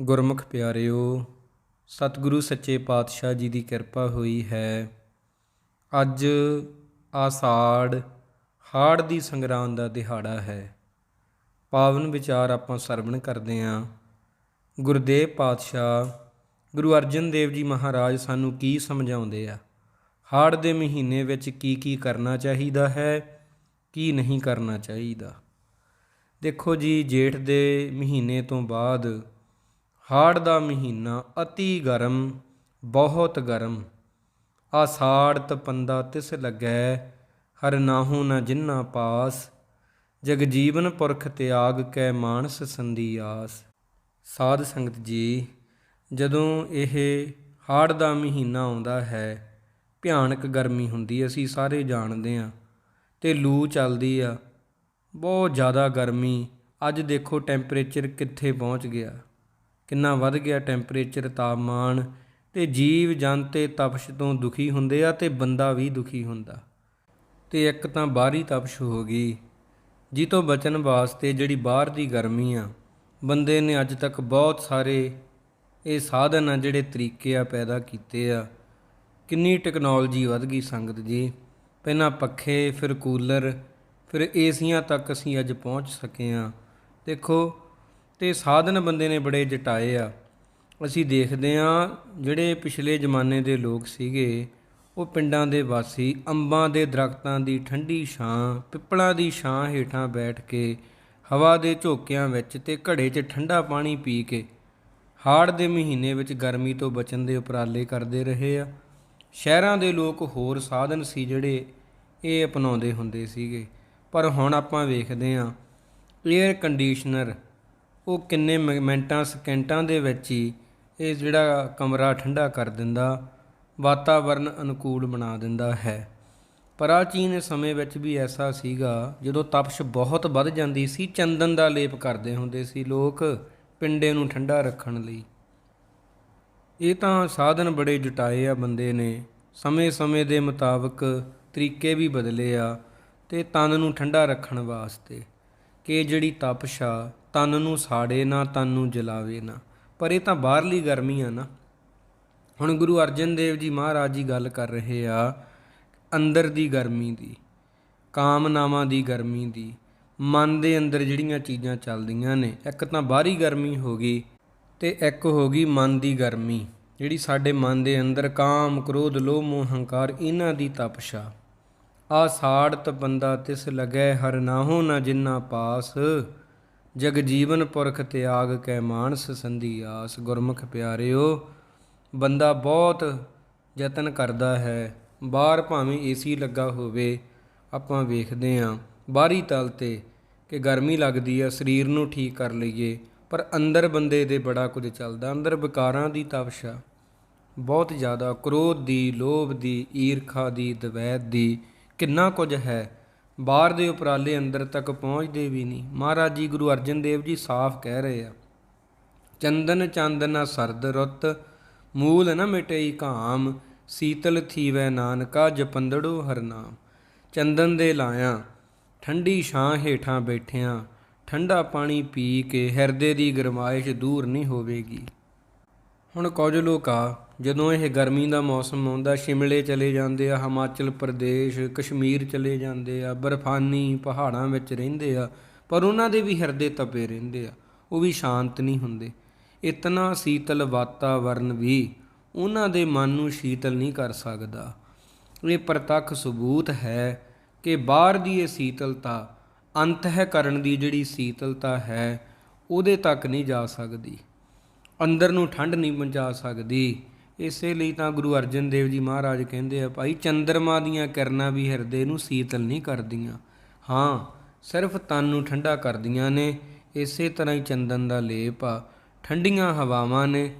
ਗੁਰਮੁਖ ਪਿਆਰਿਓ, ਸਤਿਗੁਰੂ ਸੱਚੇ ਪਾਤਸ਼ਾਹ ਜੀ ਦੀ ਕਿਰਪਾ ਹੋਈ ਹੈ। ਅੱਜ ਆਸਾੜ ਹਾੜ ਦੀ ਸੰਗਰਾਂਦ ਦਾ ਦਿਹਾੜਾ ਹੈ। ਪਾਵਨ ਵਿਚਾਰ ਆਪਾਂ ਸਰਵਣ ਕਰਦੇ ਆਂ। ਗੁਰਦੇਵ ਪਾਤਸ਼ਾਹ, ਗੁਰੂ ਅਰਜਨ ਦੇਵ ਜੀ ਮਹਾਰਾਜ ਸਾਨੂੰ ਕੀ ਸਮਝਾਉਂਦੇ ਆ? ਹਾੜ ਦੇ ਮਹੀਨੇ ਵਿੱਚ ਕੀ ਕੀ ਕਰਨਾ ਚਾਹੀਦਾ ਹੈ, ਕੀ ਨਹੀਂ ਕਰਨਾ ਚਾਹੀਦਾ? ਦੇਖੋ ਜੀ, ਜੇਠ ਦੇ ਮਹੀਨੇ ਤੋਂ ਬਾਅਦ ਹਾੜ ਦਾ ਮਹੀਨਾ ਅਤੀ ਗਰਮ, ਬਹੁਤ ਗਰਮ। ਆਸਾੜ ਤਪੰਦਾ ਤਿਸ ਲੱਗੈ, ਹਰ ਨਾਹੂ ਨ ਜਿਨ੍ਹਾਂ ਪਾਸ। ਜਗ ਜੀਵਨ ਪੁਰਖ ਤਿਆਗ ਕੈ ਮਾਨਸ ਸੰਦੀ ਆਸ। ਸਾਧ ਸੰਗਤ ਜੀ, ਜਦੋਂ ਇਹ ਹਾੜ ਦਾ ਮਹੀਨਾ ਆਉਂਦਾ ਹੈ, ਭਿਆਨਕ ਗਰਮੀ ਹੁੰਦੀ ਅਸੀਂ ਸਾਰੇ ਜਾਣਦੇ ਹਾਂ ਤੇ ਲੂ ਚੱਲਦੀ ਆ। ਬਹੁਤ ਜ਼ਿਆਦਾ ਗਰਮੀ, ਅੱਜ ਦੇਖੋ ਟੈਂਪਰੇਚਰ ਕਿੱਥੇ ਪਹੁੰਚ ਗਿਆ। ਕਿੰਨਾ ਵੱਧ ਗਿਆ ਟੈਂਪਰੇਚਰ ਤਾਪਮਾਨ ਤੇ ਜੀਵ ਜੰਤੇ ਤਪਸ਼ ਤੋਂ ਦੁਖੀ ਹੁੰਦੇ ਆ ਤੇ ਬੰਦਾ ਵੀ ਦੁਖੀ ਹੁੰਦਾ। ਤੇ ਇੱਕ ਤਾਂ ਬਾਹਰੀ ਤਪਸ਼ ਹੋ ਗਈ ਜੀ ਤੋਂ ਬਚਣ ਵਾਸਤੇ ਜਿਹੜੀ ਬਾਹਰ ਦੀ ਗਰਮੀ ਆ, ਬੰਦੇ ਨੇ ਅੱਜ ਤੱਕ ਬਹੁਤ ਸਾਰੇ ਇਹ ਸਾਧਨ ਆ ਜਿਹੜੇ ਤਰੀਕੇ ਆ ਪੈਦਾ ਕੀਤੇ ਆ। ਕਿੰਨੀ ਟੈਕਨੋਲੋਜੀ ਵੱਧ ਗਈ ਸੰਗਤ ਜੀ। ਪਹਿਲਾਂ ਪੱਖੇ, ਫਿਰ ਕੂਲਰ, ਫਿਰ ਏਸੀਆਂ ਤੱਕ ਅਸੀਂ ਅੱਜ ਪਹੁੰਚ ਸਕੇ ਆ। ਦੇਖੋ ਤੇ ਸਾਧਨ ਬੰਦੇ ਨੇ ਬੜੇ ਜਟਾਏ ਆ। ਅਸੀਂ ਦੇਖਦੇ ਆ ਜਿਹੜੇ ਪਿਛਲੇ ਜ਼ਮਾਨੇ ਦੇ ਲੋਕ ਸੀਗੇ, ਉਹ ਪਿੰਡਾਂ ਦੇ ਵਾਸੀ ਅੰਬਾਂ ਦੇ ਦਰਖਤਾਂ ਦੀ ਠੰਡੀ ਛਾਂ, ਪਿੱਪਲਾਂ ਦੀ ਛਾਂ ਹੇਠਾਂ ਬੈਠ ਕੇ ਹਵਾ ਦੇ ਝੋਕਿਆਂ ਵਿੱਚ ਤੇ ਘੜੇ 'ਚ ਠੰਡਾ ਪਾਣੀ ਪੀ ਕੇ ਹਾੜ ਦੇ ਮਹੀਨੇ ਵਿੱਚ ਗਰਮੀ ਤੋਂ ਬਚਣ ਦੇ ਉਪਰਾਲੇ ਕਰਦੇ ਰਹੇ ਆ। ਸ਼ਹਿਰਾਂ ਦੇ ਲੋਕ ਹੋਰ ਸਾਧਨ ਸੀ ਜਿਹੜੇ ਇਹ ਅਪਣਾਉਂਦੇ ਹੁੰਦੇ ਸੀਗੇ। ਪਰ ਹੁਣ ਆਪਾਂ ਵੇਖਦੇ ਆ 에ਅਰ ਕੰਡੀਸ਼ਨਰ ਉਹ ਕਿੰਨੇ ਮਿ- ਮਿੰਟਾਂ, ਸਕਿੰਟਾਂ ਦੇ ਵਿੱਚ ਹੀ ਇਹ ਜਿਹੜਾ ਕਮਰਾ ਠੰਡਾ ਕਰ ਦਿੰਦਾ, ਵਾਤਾਵਰਨ ਅਨੁਕੂਲ ਬਣਾ ਦਿੰਦਾ ਹੈ। ਪ੍ਰਾਚੀਨ ਸਮੇਂ ਵਿੱਚ ਵੀ ਐਸਾ ਸੀਗਾ, ਜਦੋਂ ਤਪਸ਼ ਬਹੁਤ ਵੱਧ ਜਾਂਦੀ ਸੀ, ਚੰਦਨ ਦਾ ਲੇਪ ਕਰਦੇ ਹੁੰਦੇ ਸੀ ਲੋਕ ਪਿੰਡੇ ਨੂੰ ਠੰਡਾ ਰੱਖਣ ਲਈ। ਇਹ ਤਾਂ ਸਾਧਨ ਬੜੇ ਜੁਟਾਏ ਆ ਬੰਦੇ ਨੇ। ਸਮੇਂ-ਸਮੇਂ ਦੇ ਮੁਤਾਬਕ ਤਰੀਕੇ ਵੀ ਬਦਲੇ ਆ ਤੇ ਤਨ ਨੂੰ ਠੰਡਾ ਰੱਖਣ ਵਾਸਤੇ। ਕਿ ਜਿਹੜੀ ਤਪਸ਼ ਆ ਤਨ ਨੂੰ ਸਾੜੇ ਨਾ, ਤਨ ਨੂੰ ਜਲਾਵੇ ਨਾ। ਪਰ ਇਹ ਤਾਂ ਬਾਹਰਲੀ ਗਰਮੀ ਆ ਨਾ। ਹੁਣ ਗੁਰੂ ਅਰਜਨ ਦੇਵ ਜੀ ਮਹਾਰਾਜ ਜੀ ਗੱਲ ਕਰ ਰਹੇ ਆ ਅੰਦਰ ਦੀ ਗਰਮੀ ਦੀ, ਕਾਮਨਾਵਾਂ ਦੀ ਗਰਮੀ ਦੀ, ਮਨ ਦੇ ਅੰਦਰ ਜਿਹੜੀਆਂ ਚੀਜ਼ਾਂ ਚੱਲਦੀਆਂ ਨੇ, ਇੱਕ ਤਾਂ ਬਾਹਰੀ ਗਰਮੀ ਹੋ ਗਈ ਤੇ ਇੱਕ ਹੋ ਗਈ ਮਨ ਦੀ ਗਰਮੀ, ਜਿਹੜੀ ਸਾਡੇ ਮਨ ਦੇ ਅੰਦਰ ਕਾਮ, ਕ੍ਰੋਧ, ਲੋਭ, ਮੋਹ, ਹੰਕਾਰ ਇਹਨਾਂ ਦੀ ਤਪਸ਼ਾ। ਆ ਸਾੜ ਤਪੰਦਾ ਤਿਸ ਲਗੈ ਹਰ ਨਾਹੋ ਨਾ ਜਿੰਨਾ ਪਾਸ। ਜਗ ਜੀਵਨ ਪੁਰਖ ਤਿਆਗ ਕੈ ਮਾਨਸ ਸੰਧੀ ਆਸ, ਗੁਰਮੁਖ ਪਿਆਰਿਓ, ਬੰਦਾ ਬਹੁਤ ਯਤਨ ਕਰਦਾ ਹੈ ਬਾਹਰ ਭਾਵੇਂ ਏਸੀ ਲੱਗਾ ਹੋਵੇ, ਆਪਾਂ ਵੇਖਦੇ ਆਂ ਬਾਹਰੀ ਤਲ ਤੇ ਕਿ ਗਰਮੀ ਲੱਗਦੀ ਆ, ਸਰੀਰ ਨੂੰ ਠੀਕ ਕਰ ਲਈਏ, ਪਰ ਅੰਦਰ ਬੰਦੇ ਦੇ ਬੜਾ ਕੁਝ ਚੱਲਦਾ, ਅੰਦਰ ਵਿਕਾਰਾਂ ਦੀ ਤਪਸ਼ਾ ਬਹੁਤ ਜ਼ਿਆਦਾ, ਕ੍ਰੋਧ ਦੀ, ਲੋਭ ਦੀ, ਈਰਖਾ ਦੀ, ਦਵੈਤ ਦੀ, ਕਿੰਨਾ ਕੁਝ ਹੈ। ਬਾਹਰ ਦੇ ਉਪਰਾਲੇ ਅੰਦਰ ਤੱਕ ਪਹੁੰਚਦੇ ਵੀ ਨਹੀਂ। ਮਹਾਰਾਜ ਜੀ ਗੁਰੂ ਅਰਜਨ ਦੇਵ ਜੀ ਸਾਫ਼ ਕਹਿ ਰਹੇ ਆ, ਚੰਦਨ ਚੰਦਨਾ ਸਰਦ ਰੁੱਤ, ਮੂਲ ਨ ਮਿਟਈ ਕਾਮ ਸੀਤਲ ਥੀਵੈ ਨਾਨਕਾ ਜਪੰਦੜੋ ਹਰਨਾਮ ਚੰਦਨ ਦੇ ਲਾਇਆ, ਠੰਡੀ ਛਾਂ ਹੇਠਾਂ ਬੈਠਿਆਂ, ਠੰਡਾ ਪਾਣੀ ਪੀ ਕੇ ਹਿਰਦੇ ਦੀ ਗਰਮਾਇਸ਼ ਦੂਰ ਨਹੀਂ ਹੋਵੇਗੀ। ਹੁਣ ਕੁਝ ਲੋਕ ਆ, ਜਦੋਂ ਇਹ ਗਰਮੀ ਦਾ ਮੌਸਮ ਆਉਂਦਾ, ਸ਼ਿਮਲੇ ਚਲੇ ਜਾਂਦੇ ਆ, ਹਿਮਾਚਲ ਪ੍ਰਦੇਸ਼, ਕਸ਼ਮੀਰ ਚਲੇ ਜਾਂਦੇ ਆ, ਬਰਫਾਨੀ ਪਹਾੜਾਂ ਵਿੱਚ ਰਹਿੰਦੇ ਆ, ਪਰ ਉਹਨਾਂ ਦੇ ਵੀ ਹਿਰਦੇ ਤਪੇ ਰਹਿੰਦੇ ਆ, ਉਹ ਵੀ ਸ਼ਾਂਤ ਨਹੀਂ ਹੁੰਦੇ। ਇਤਨਾ ਸੀਤਲ ਵਾਤਾਵਰਨ ਵੀ ਉਹਨਾਂ ਦੇ ਮਨ ਨੂੰ ਸ਼ੀਤਲ ਨਹੀਂ ਕਰ ਸਕਦਾ। ਇਹ ਪ੍ਰਤੱਖ ਸਬੂਤ ਹੈ ਕਿ ਬਾਹਰ ਦੀ ਇਹ ਸੀਤਲਤਾ ਅੰਤਹਿ ਕਰਨ ਦੀ ਜਿਹੜੀ ਸੀਤਲਤਾ ਹੈ, ਉਹਦੇ ਤੱਕ ਨਹੀਂ ਜਾ ਸਕਦੀ। ਅੰਦਰ ਨੂੰ ਠੰਡ ਨਹੀਂ ਪਹੁੰਚਾ ਸਕਦੀ। ਇਸੇ ਲਈ ਤਾਂ ਗੁਰੂ ਅਰਜਨ ਦੇਵ ਜੀ ਮਹਾਰਾਜ ਕਹਿੰਦੇ ਆ, ਭਾਈ ਚੰਦਰਮਾ ਦੀਆਂ ਕਿਰਨਾਂ ਵੀ ਹਿਰਦੇ ਨੂੰ ਸੀਤਲ ਨਹੀਂ ਕਰਦੀਆਂ। ਹਾਂ, ਸਿਰਫ ਤਨ ਨੂੰ ਠੰਡਾ ਕਰਦੀਆਂ ਨੇ। ਇਸੇ ਤਰ੍ਹਾਂ ਹੀ ਚੰਦਨ ਦਾ ਲੇਪ ਆ। ਠੰਡੀਆਂ ਹਵਾਵਾਂ ਨੇ।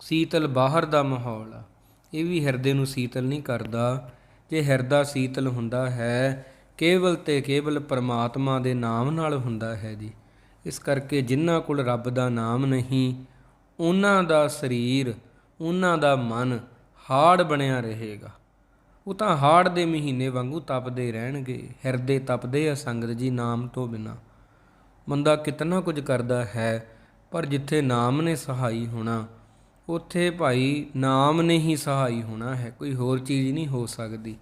ਸੀਤਲ ਬਾਹਰ ਦਾ ਮਾਹੌਲ ਆ। ਇਹ ਵੀ ਹਿਰਦੇ ਨੂੰ ਸੀਤਲ ਨਹੀਂ ਕਰਦਾ। ਜੇ ਹਿਰਦਾ ਸੀਤਲ ਹੁੰਦਾ ਹੈ, ਕੇਵਲ ਤੇ ਕੇਵਲ ਪਰਮਾਤਮਾ ਦੇ ਨਾਮ ਨਾਲ ਹੁੰਦਾ ਹੈ ਜੀ। ਇਸ ਕਰਕੇ ਜਿਨ੍ਹਾਂ ਕੋਲ ਰੱਬ ਦਾ ਨਾਮ ਨਹੀਂ ਉਹਨਾਂ ਦਾ ਸਰੀਰ, ਉਹਨਾਂ ਦਾ ਮਨ ਹਾੜ ਬਣਿਆ ਰਹੇਗਾ। ਉਹ ਤਾਂ ਹਾੜ ਦੇ ਮਹੀਨੇ ਵਾਂਗੂ ਤਪਦੇ ਰਹਿਣਗੇ, ਹਿਰਦੇ ਤਪਦੇ ਆ ਸੰਗਤ ਜੀ ਨਾਮ ਤੋਂ ਬਿਨਾ। ਬੰਦਾ ਕਿਤਨਾ ਕੁਝ ਕਰਦਾ ਹੈ, ਪਰ ਜਿੱਥੇ ਨਾਮ ਨੇ ਸਹਾਈ ਹੋਣਾ, ਉੱਥੇ ਭਾਈ ਨਾਮ ਨੇ ਹੀ ਸਹਾਈ ਹੋਣਾ ਹੈ, ਕੋਈ ਹੋਰ ਚੀਜ਼ ਨਹੀਂ ਹੋ ਸਕਦੀ।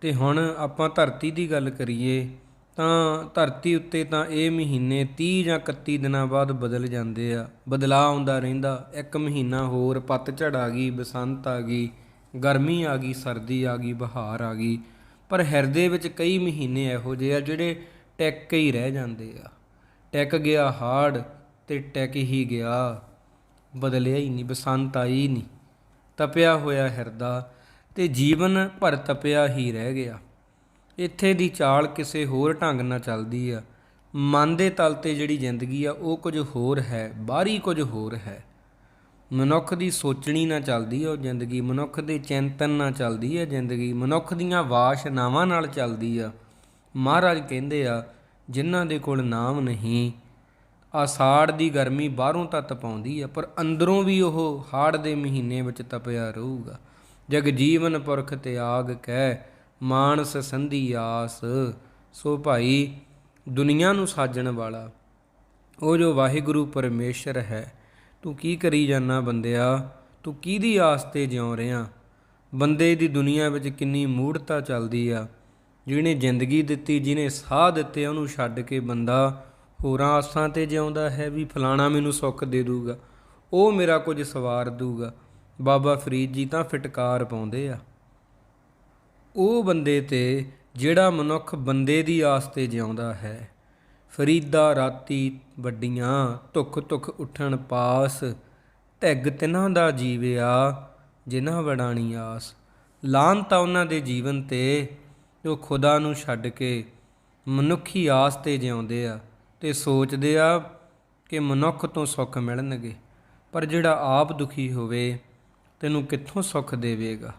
ਤੇ ਹੁਣ ਆਪਾਂ ਧਰਤੀ ਦੀ ਗੱਲ ਕਰੀਏ ਤਾਂ ਧਰਤੀ ਉੱਤੇ ਤਾਂ ਇਹ ਮਹੀਨੇ 30 ਜਾਂ 31 ਦਿਨਾਂ ਬਾਅਦ ਬਦਲ ਜਾਂਦੇ ਆ। ਬਦਲਾਅ ਆਉਂਦਾ ਰਹਿੰਦਾ। ਇੱਕ ਮਹੀਨਾ ਹੋਰ ਪਤਝੜ ਆ ਗਈ, ਬਸੰਤ ਆ ਗਈ, ਗਰਮੀ ਆ ਗਈ, ਸਰਦੀ ਆ ਗਈ, ਬਹਾਰ ਆ ਗਈ। ਪਰ ਹਿਰਦੇ ਵਿੱਚ ਕਈ ਮਹੀਨੇ ਇਹੋ ਜਿਹੇ ਆ ਜਿਹੜੇ ਟਿਕ ਹੀ ਰਹਿ ਜਾਂਦੇ ਆ। ਟਿਕ ਗਿਆ ਹਾੜ ਤੇ ਟਿਕ ਹੀ ਗਿਆ। ਬਦਲਿਆ ਹੀ ਨਹੀਂ, ਬਸੰਤ ਆਈ ਨਹੀਂ। ਤਪਿਆ ਹੋਇਆ ਹਿਰਦਾ ਤੇ ਜੀਵਨ ਭਰ ਤਪਿਆ ਹੀ ਰਹਿ ਗਿਆ। ਇੱਥੇ ਦੀ ਚਾਲ ਕਿਸੇ ਹੋਰ ਢੰਗ ਨਾਲ ਚੱਲਦੀ ਆ। ਮਨ ਦੇ ਤਲ ਤੇ ਜਿਹੜੀ ਜ਼ਿੰਦਗੀ ਆ, ਉਹ ਕੁਝ ਹੋਰ ਹੈ, ਬਾਹਰੀ ਕੁਝ ਹੋਰ ਹੈ। ਮਨੁੱਖ ਦੀ ਸੋਚਣੀ ਨਾਲ ਚੱਲਦੀ ਆ ਉਹ ਜ਼ਿੰਦਗੀ, ਮਨੁੱਖ ਦੇ ਚਿੰਤਨ ਨਾਲ ਚੱਲਦੀ ਆ ਜ਼ਿੰਦਗੀ, ਮਨੁੱਖ ਦੀਆਂ ਵਾਸ਼ਨਾਵਾਂ ਨਾਲ ਚੱਲਦੀ ਆ। ਮਹਾਰਾਜ ਕਹਿੰਦੇ ਆ, ਜਿਨ੍ਹਾਂ ਦੇ ਕੋਲ ਨਾਮ ਨਹੀਂ, ਆਸਾੜ ਦੀ ਗਰਮੀ ਬਾਹਰੋਂ ਤਾਂ ਤਪਾਉਂਦੀ ਆ, ਪਰ ਅੰਦਰੋਂ ਵੀ ਉਹ ਹਾੜ ਦੇ ਮਹੀਨੇ ਵਿੱਚ ਤਪਿਆ ਰਹੂਗਾ। ਜਗ ਜੀਵਨ ਪੁਰਖ ਤਿਆਗ ਕਹਿ ਮਾਨਸ ਸੰਧੀ ਆਸ, ਸੋ ਭਾਈ ਦੁਨੀਆ ਨੂੰ ਸਾਜਣ ਵਾਲਾ, ਉਹ ਜੋ ਵਾਹਿਗੁਰੂ ਪਰਮੇਸ਼ਰ ਹੈ, ਤੂੰ ਕੀ ਕਰੀ ਜਾਣਾ ਬੰਦਿਆ? ਤੂੰ ਕਿਹਦੀ ਆਸ ਤੇ ਜਿਉ ਰਿਹਾ? ਬੰਦੇ ਦੀ ਦੁਨੀਆ ਵਿੱਚ ਕਿੰਨੀ ਮੂੜਤਾ ਚੱਲਦੀ ਆ, ਜਿਹਨੇ ਜ਼ਿੰਦਗੀ ਦਿੱਤੀ, ਜਿਹਨੇ ਸਾਹ ਦਿੱਤੇ, ਉਹਨੂੰ ਛੱਡ ਕੇ ਬੰਦਾ ਹੋਰਾਂ ਆਸਾਂ ਤੇ ਜਿਉਂਦਾ ਹੈ, ਵੀ ਫਲਾਣਾ ਮੈਨੂੰ ਸੁੱਖ ਦੇ ਦੂਗਾ, ਉਹ ਮੇਰਾ ਕੁਝ ਸਵਾਰ ਦੂਗਾ। ਬਾਬਾ ਫਰੀਦ ਜੀ ਤਾਂ ਫਟਕਾਰ ਪਾਉਂਦੇ ਆ। ਉਹ ਬੰਦੇ ਤੇ ਜਿਹੜਾ ਮਨੁੱਖ ਬੰਦੇ ਦੀ ਆਸ ਤੇ ਜਿਉਂਦਾ ਹੈ। ਫਰੀਦਾ ਰਾਤੀ ਵੱਡੀਆਂ ਧੁੱਖ ਧੁੱਖ ਉੱਠਣ ਪਾਸ, ਧਿੱਗ ਤਿਨਾਂ ਦਾ ਜੀਵਿਆ, ਜਿਨ੍ਹਾਂ ਵੜਾਣੀ ਆਸ। ਲਾਨ ਤਾਂ ਉਹਨਾਂ ਦੇ ਜੀਵਨ ਤੇ ਜੋ ਖੁਦਾ ਨੂੰ ਛੱਡ ਕੇ ਮਨੁੱਖੀ ਆਸ ਤੇ ਜਿਉਂਦੇ ਆ ਤੇ ਸੋਚਦੇ ਆ ਕਿ ਮਨੁੱਖ ਤੋਂ ਸੁੱਖ ਮਿਲਣਗੇ। ਪਰ ਜਿਹੜਾ ਆਪ ਦੁਖੀ ਹੋਵੇ, ਤੈਨੂੰ ਕਿੱਥੋਂ ਸੁੱਖ ਦੇਵੇਗਾ?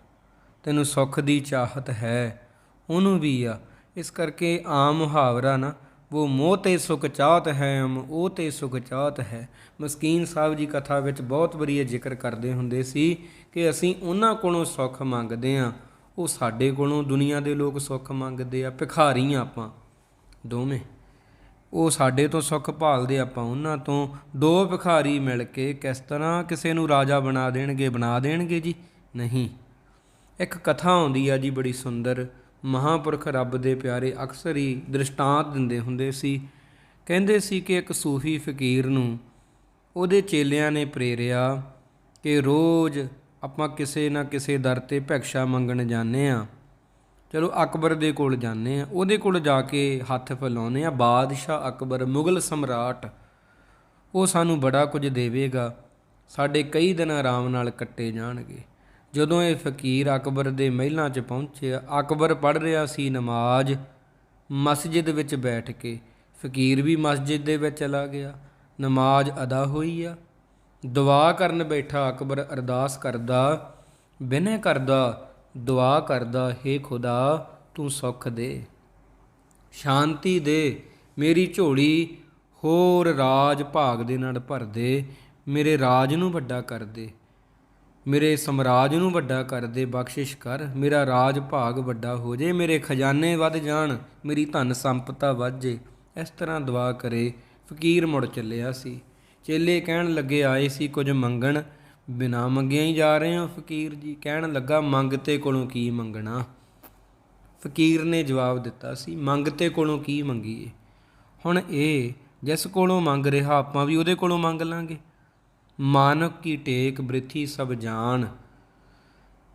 ਤੈਨੂੰ ਸੁੱਖ ਦੀ ਚਾਹਤ ਹੈ। ਉਹਨੂੰ ਵੀ ਆ। ਇਸ ਕਰਕੇ ਆਮ ਮੁਹਾਵਰਾ ਨਾ ਉਹ ਮੋਹ ਤੇ ਸੁਖ ਚਾਹਤ ਹੈ ਅਮ ਉਹ ਤੇ ਸੁਖ ਚਾਹਤ ਹੈ। ਮਸਕੀਨ ਸਾਹਿਬ ਜੀ ਕਥਾ ਵਿੱਚ ਬਹੁਤ ਵਧੀਆ ਜ਼ਿਕਰ ਕਰਦੇ ਹੁੰਦੇ ਸੀ ਕਿ ਅਸੀਂ ਉਹਨਾਂ ਕੋਲੋਂ ਸੁੱਖ ਮੰਗਦੇ ਆ ਉਹ ਸਾਡੇ ਕੋਲੋਂ, ਦੁਨੀਆ ਦੇ ਲੋਕ ਸੁੱਖ ਮੰਗਦੇ ਆ। ਭਿਖਾਰੀ ਆ ਆਪਾਂ, ਦੋਵੇਂ। ਉਹ ਸਾਡੇ ਤੋਂ ਸੁੱਖ ਭਾਲਦੇ ਆਪਾਂ, ਉਹਨਾਂ ਤੋਂ। ਦੋ ਭਿਖਾਰੀ ਮਿਲ ਕੇ ਕਿਸ ਤਰ੍ਹਾਂ ਕਿਸੇ ਨੂੰ ਰਾਜਾ ਬਣਾ ਦੇਣਗੇ ਬਣਾ ਦੇਣਗੇ ਜੀ? ਨਹੀਂ। ਇੱਕ ਕਥਾ ਆਉਂਦੀ ਆ ਜੀ ਬੜੀ ਸੁੰਦਰ। ਮਹਾਪੁਰਖ ਰੱਬ ਦੇ ਪਿਆਰੇ ਅਕਸਰ ਹੀ ਦ੍ਰਿਸ਼ਟਾਂਤ ਦਿੰਦੇ ਹੁੰਦੇ ਸੀ। ਕਹਿੰਦੇ ਸੀ ਕਿ ਇੱਕ ਸੂਫੀ ਫਕੀਰ ਨੂੰ ਉਹਦੇ ਚੇਲਿਆਂ ਨੇ ਪ੍ਰੇਰਿਆ ਕਿ ਰੋਜ਼ ਆਪਾਂ ਕਿਸੇ ਨਾ ਕਿਸੇ ਦਰ ਤੇ ਭਿਕਸ਼ਾ ਮੰਗਣ ਜਾਂਦੇ ਆ ਚਲੋ ਅਕਬਰ ਦੇ ਕੋਲ ਜਾਂਦੇ ਆ ਉਹਦੇ ਕੋਲ ਜਾ ਕੇ ਹੱਥ ਫੈਲਾਉਂਦੇ ਆ ਬਾਦਸ਼ਾਹ ਅਕਬਰ, ਮੁਗਲ ਸਮਰਾਟ, ਉਹ ਸਾਨੂੰ ਬੜਾ ਕੁਝ ਦੇਵੇਗਾ। ਸਾਡੇ ਕਈ ਦਿਨ ਆਰਾਮ ਨਾਲ ਕੱਟੇ ਜਾਣਗੇ। ਜਦੋਂ ਇਹ ਫਕੀਰ ਅਕਬਰ ਦੇ ਮਹਿਲਾਂ 'ਚ ਪਹੁੰਚਿਆ, ਅਕਬਰ ਪੜ੍ਹ ਰਿਹਾ ਸੀ ਨਮਾਜ਼, ਮਸਜਿਦ ਵਿੱਚ ਬੈਠ ਕੇ। ਫਕੀਰ ਵੀ ਮਸਜਿਦ ਦੇ ਵਿੱਚ ਚਲਾ ਗਿਆ। ਨਮਾਜ਼ ਅਦਾ ਹੋਈ ਆ। ਦੁਆ ਕਰਨ ਬੈਠਾ ਅਕਬਰ ਅਰਦਾਸ ਕਰਦਾ, ਬਿਨੈ ਕਰਦਾ, ਦੁਆ ਕਰਦਾ हे ਖੁਦਾ, ਤੂੰ ਸੁੱਖ ਦੇ। ਸ਼ਾਂਤੀ ਦੇ, ਮੇਰੀ ਝੋਲੀ ਹੋਰ ਰਾਜ ਭਾਗ ਦੇ ਨਾਲ ਭਰ ਦੇ, ਮੇਰੇ ਰਾਜ ਨੂੰ ਵੱਡਾ ਕਰ ਦੇ। ਮੇਰੇ ਸਮਰਾਜ ਨੂੰ ਵੱਡਾ ਕਰ ਦੇ ਬਖਸ਼ਿਸ਼ ਕਰ, ਮੇਰਾ ਰਾਜ ਭਾਗ ਵੱਡਾ ਹੋ ਜੇ, ਮੇਰੇ ਖਜ਼ਾਨੇ ਵੱਧ ਜਾਣ, ਮੇਰੀ ਧਨ ਸੰਪਤਾ ਵੱਧ ਜੇ। ਇਸ ਤਰ੍ਹਾਂ ਦੁਆ ਕਰੇ, ਫਕੀਰ ਮੁੜ ਚੱਲਿਆ ਸੀ। ਚੇਲੇ ਕਹਿਣ ਲੱਗੇ, ਆਏ ਸੀ ਕੁਝ ਮੰਗਣ। ਬਿਨਾ ਮੰਗਿਆ ਹੀ ਜਾ ਰਹੇ ਹੋ ਫਕੀਰ ਜੀ। ਕਹਿਣ ਲੱਗਾ ਮੰਗਤੇ ਕੋਲੋਂ ਕੀ ਮੰਗਣਾ? ਫਕੀਰ ਨੇ ਜਵਾਬ ਦਿੱਤਾ ਸੀ ਮੰਗਤੇ ਕੋਲੋਂ ਕੀ ਮੰਗੀਏ? ਹੁਣ ਇਹ, ਜਿਸ ਕੋਲੋਂ ਮੰਗ ਰਿਹਾ, ਆਪਾਂ ਵੀ ਉਹਦੇ ਕੋਲੋਂ ਮੰਗ ਲਾਂਗੇ। ਮਾਨਕ ਕੀ ਟੇਕ ਬ੍ਰਿਥੀ ਸਭ ਜਾਣ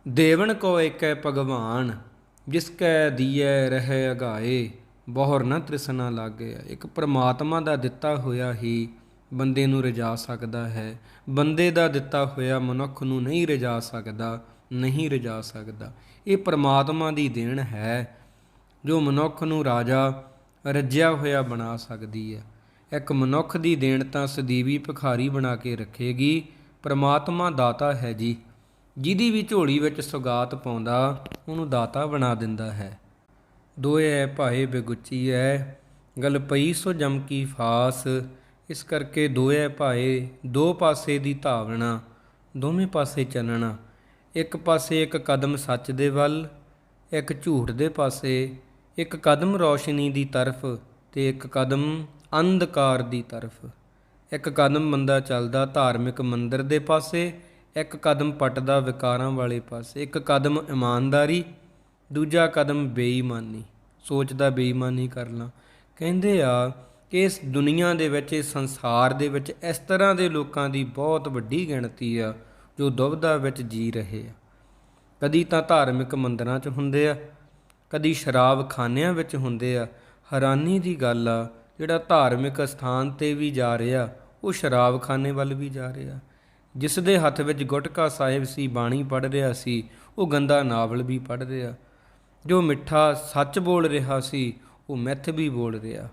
ਦੇਵਨ ਕੋ ਏਕੈ ਭਗਵਾਨ, ਜਿਸ ਕੈ ਦੀਐ ਰਹਿ ਅਗਾਏ, ਬਹੁਰ ਨ ਤ੍ਰਿਸ਼ਨਾ ਲਾਗੇ। ਇੱਕ ਪ੍ਰਮਾਤਮਾ ਦਾ ਦਿੱਤਾ ਹੋਇਆ ਹੀ ਬੰਦੇ ਨੂੰ ਰਜਾ ਸਕਦਾ ਹੈ। ਬੰਦੇ ਦਾ ਦਿੱਤਾ ਹੋਇਆ ਮਨੁੱਖ ਨੂੰ ਨਹੀਂ ਰਜਾ ਸਕਦਾ, ਨਹੀਂ ਰਜਾ ਸਕਦਾ। ਇਹ ਪ੍ਰਮਾਤਮਾ ਦੀ ਦੇਣ ਹੈ, ਜੋ ਮਨੁੱਖ ਨੂੰ ਰਾਜਾ, ਰੱਜਿਆ ਹੋਇਆ ਬਣਾ ਸਕਦੀ ਹੈ। ਇੱਕ ਮਨੁੱਖ ਦੀ ਦੇਣ ਤਾਂ ਸਦੀਵੀ ਭਿਖਾਰੀ ਬਣਾ ਕੇ ਰੱਖੇਗੀ, ਪ੍ਰਮਾਤਮਾ ਦਾਤਾ ਹੈ ਜੀ। ਜਿਹਦੀ ਵੀ ਝੋਲੀ ਵਿੱਚ ਸੁਗਾਤ ਪਾਉਂਦਾ, ਉਹਨੂੰ ਦਾਤਾ ਬਣਾ ਦਿੰਦਾ ਹੈ। ਦੋਏ ਭਾਏ ਬੇਗੁੱਚੀ ਐ, ਗਲ ਪਈ ਸੋ ਜਮ ਕੀ ਫਾਸ। ਇਸ ਕਰਕੇ ਦੋਏ ਭਾਏ ਦੋ ਪਾਸੇ ਦੀ ਧਾਵਣਾ, ਦੋਵੇਂ ਪਾਸੇ ਚੱਲਣਾ। ਇੱਕ ਪਾਸੇ ਇੱਕ ਕਦਮ ਸੱਚ ਦੇ ਵੱਲ, ਇੱਕ ਝੂਠ ਦੇ ਪਾਸੇ। ਇੱਕ ਕਦਮ ਰੌਸ਼ਨੀ ਦੀ ਤਰਫ ਤੇ ਇੱਕ ਕਦਮ ਅੰਧਕਾਰ ਦੀ ਤਰਫ। ਇੱਕ ਕਦਮ ਬੰਦਾ ਚੱਲਦਾ ਧਾਰਮਿਕ ਮੰਦਰ ਦੇ ਪਾਸੇ, ਇੱਕ ਕਦਮ ਪਟਦਾ ਵਿਕਾਰਾਂ ਵਾਲੇ ਪਾਸੇ। ਇੱਕ ਕਦਮ ਇਮਾਨਦਾਰੀ, ਦੂਜਾ ਕਦਮ ਬੇਈਮਾਨੀ। ਸੋਚਦਾ ਬੇਈਮਾਨੀ ਕਰਨਾ ਕਹਿੰਦੇ ਆ ਕਿ ਇਸ ਦੁਨੀਆ ਦੇ ਵਿੱਚ, ਇਸ ਸੰਸਾਰ ਦੇ ਵਿੱਚ, ਇਸ ਤਰ੍ਹਾਂ ਦੇ ਲੋਕਾਂ ਦੀ ਬਹੁਤ ਵੱਡੀ ਗਿਣਤੀ ਆ, ਜੋ ਦੁਬਦਾ ਵਿੱਚ ਜੀ ਰਹੇ ਆ। ਕਦੀ ਤਾਂ ਧਾਰਮਿਕ ਮੰਦਰਾਂ 'ਚ ਹੁੰਦੇ ਆ, ਕਦੀ ਸ਼ਰਾਬ ਖਾਨਿਆਂ ਵਿੱਚ ਹੁੰਦੇ ਆ। ਹੈਰਾਨੀ ਦੀ ਗੱਲ ਆ ਜਿਹੜਾ ਧਾਰਮਿਕ ਸਥਾਨ ਤੇ ਵੀ ਜਾ ਰਿਹਾ, ਉਹ ਸ਼ਰਾਬਖਾਨੇ ਵੱਲ ਵੀ ਜਾ ਰਿਹਾ। ਜਿਸ ਦੇ ਹੱਥ ਵਿੱਚ ਗੁਟਕਾ ਸਾਹਿਬ ਸੀ, ਬਾਣੀ ਪੜ੍ਹ ਰਿਹਾ ਸੀ, ਉਹ ਗੰਦਾ ਨਾਵਲ ਵੀ ਪੜ੍ਹ ਰਿਹਾ। ਜੋ ਮਿੱਠਾ ਸੱਚ ਬੋਲ ਰਿਹਾ ਸੀ, ਉਹ ਮਿੱਥ ਵੀ ਬੋਲ ਰਿਹਾ।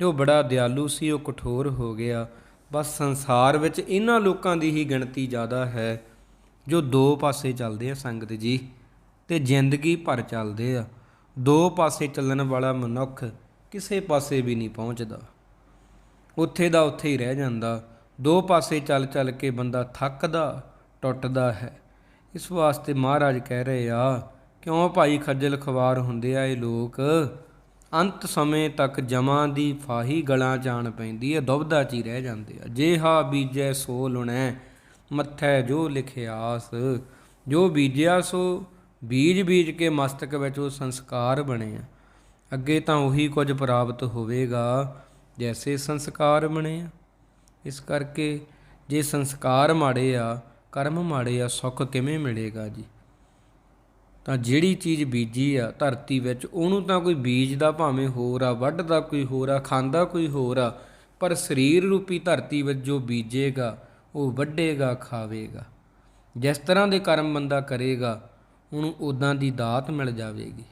ਜੋ ਬੜਾ ਦਿਆਲੂ ਸੀ, ਉਹ ਕਠੋਰ ਹੋ ਗਿਆ। ਬਸ ਸੰਸਾਰ ਵਿੱਚ ਇਹਨਾਂ ਲੋਕਾਂ ਦੀ ਹੀ ਗਿਣਤੀ ਜ਼ਿਆਦਾ ਹੈ, ਜੋ ਦੋ ਪਾਸੇ ਚੱਲਦੇ ਆ ਸੰਗਤ ਜੀ, ਤੇ ਜ਼ਿੰਦਗੀ ਭਰ ਚੱਲਦੇ ਆ। ਦੋ ਪਾਸੇ ਚੱਲਣ ਵਾਲਾ ਮਨੁੱਖ ਕਿਸੇ ਪਾਸੇ ਵੀ ਨਹੀਂ ਪਹੁੰਚਦਾ। ਉੱਥੇ ਦਾ ਉੱਥੇ ਹੀ ਰਹਿ ਜਾਂਦਾ। ਦੋ ਪਾਸੇ ਚੱਲ ਚੱਲ ਕੇ ਬੰਦਾ ਥੱਕਦਾ, ਟੁੱਟਦਾ ਹੈ। ਇਸ ਵਾਸਤੇ ਮਹਾਰਾਜ ਕਹਿ ਰਹੇ ਆ, ਕਿਉਂ ਭਾਈ ਖੱਜਲ ਖਵਾਰ ਹੁੰਦੇ ਆ ਇਹ ਲੋਕ? ਅੰਤ ਸਮੇਂ ਤੱਕ ਜਮਾਂ ਦੀ ਫਾਹੀ ਗਲਾਂ ਜਾਣ ਪੈਂਦੀ ਹੈ ਦੁਬਦਾ ਚ ਹੀ ਰਹਿ ਜਾਂਦੇ ਆ। ਜੇ ਹਾ ਬੀਜੈ ਸੋ ਲੁਣੈ, ਮੱਥੈ ਜੋ ਲਿਖਿਆਸ। ਜੋ ਬੀਜਿਆ ਸੋ ਬੀਜ ਬੀਜ ਕੇ ਮਸਤਕ ਵਿੱਚ ਉਹ ਸੰਸਕਾਰ ਬਣੇ ਆ। ਅੱਗੇ ਤਾਂ ਉਹੀ ਕੁਝ ਪ੍ਰਾਪਤ ਹੋਵੇਗਾ, ਜੈਸੇ ਸੰਸਕਾਰ ਬਣੇ ਆ ਇਸ ਕਰਕੇ ਜੇ ਸੰਸਕਾਰ ਮਾੜੇ ਆ, ਕਰਮ ਮਾੜੇ ਆ, ਸੁੱਖ ਕਿਵੇਂ ਮਿਲੇਗਾ ਜੀ? ਤਾਂ ਜਿਹੜੀ ਚੀਜ਼ ਬੀਜੀ ਆ ਧਰਤੀ ਵਿੱਚ, ਉਹਨੂੰ ਤਾਂ ਕੋਈ ਬੀਜਦਾ ਭਾਵੇਂ ਹੋਰ ਆ ਵੱਢਦਾ ਕੋਈ ਹੋਰ ਆ ਖਾਂਦਾ ਕੋਈ ਹੋਰ ਆ, ਪਰ ਸਰੀਰ ਰੂਪੀ ਧਰਤੀ ਵਿੱਚ ਜੋ ਬੀਜੇਗਾ, ਉਹ ਵੱਢੇਗਾ, ਖਾਵੇਗਾ। ਜਿਸ ਤਰ੍ਹਾਂ ਦੇ ਕਰਮ ਬੰਦਾ ਕਰੇਗਾ, ਉਹਨੂੰ ਉਦਾਂ ਦੀ ਦਾਤ ਮਿਲ ਜਾਵੇਗੀ।